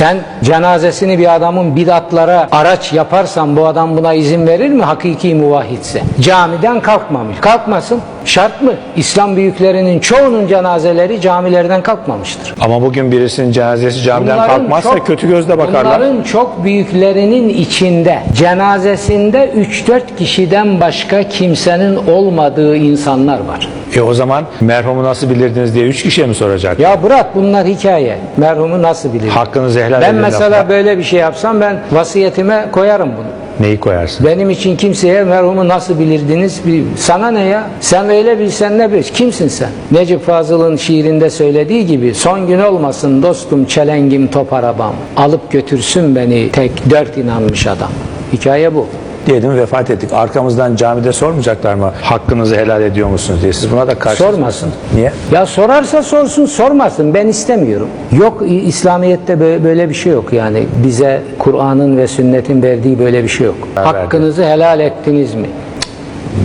Sen cenazesini bir adamın bidatlara araç yaparsan bu adam buna izin verir mi hakiki muvahhidse? Camiden kalkmamış. Kalkmasın. Şart mı? İslam büyüklerinin çoğunun cenazeleri camilerden kalkmamıştır. Ama bugün birisinin cenazesi camiden Bunların kalkmazsa çok- kötü gözle bakarlar. Bunların çok büyüklerinin içinde cenazesinde 3-4 kişiden başka kimsenin olmadığı insanlar var. E o zaman merhumu nasıl bilirdiniz diye üç kişiye mi soracak? Ya bırak bunlar hikaye. Merhumu nasıl bilir? Hakkınızı helal Ben edin mesela lafına. böyle bir şey yapsam ben vasiyetime koyarım bunu. Neyi koyarsın? Benim için kimseye merhumu nasıl bilirdiniz? Bir- Sana ne ya? Sen öyle bilsen ne bil? Kimsin sen? Necip Fazıl'ın şiirinde söylediği gibi son gün olmasın dostum çelengim top arabam. Alıp götürsün beni tek dört inanmış adam. Hikaye bu. Diyelim vefat ettik. Arkamızdan camide sormayacaklar mı? Hakkınızı helal ediyor musunuz diye. Siz buna da karşı Sormasın. Niye? Ya sorarsa sorsun sormasın ben istemiyorum. Yok İslamiyet'te bö- böyle bir şey yok yani bize Kur'an'ın ve sünnetin verdiği böyle bir şey yok. Hakkınızı helal ettiniz mi?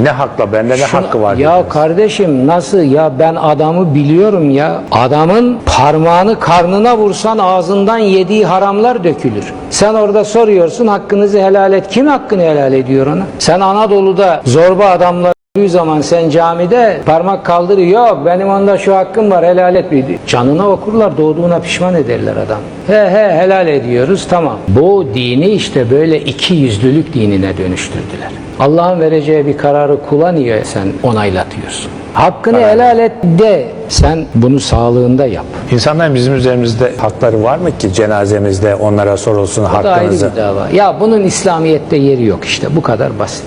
Ne hakla? Bende ne Şuna- hakkı var? Ya dediniz. kardeşim nasıl ya ben adamı biliyorum ya. Adamın parmağını karnına vursan ağzından yediği haramlar dökülür. Sen orada soruyorsun hakkınızı helal et. Kim hakkını helal ediyor ona? Sen Anadolu'da zorba adamlar öldüğü zaman sen camide parmak kaldırıyor. Yok benim onda şu hakkım var helal et. Canına okurlar doğduğuna pişman ederler adam. He he helal ediyoruz tamam. Bu dini işte böyle iki yüzlülük dinine dönüştürdüler. Allah'ın vereceği bir kararı kula niye sen onaylatıyorsun? Hakkını helal et de sen bunu sağlığında yap. İnsanların bizim üzerimizde hakları var mı ki cenazemizde onlara sorulsun Bu da ayrı hakkınızı? bir dava. Ya bunun İslamiyet'te yeri yok işte bu kadar basit.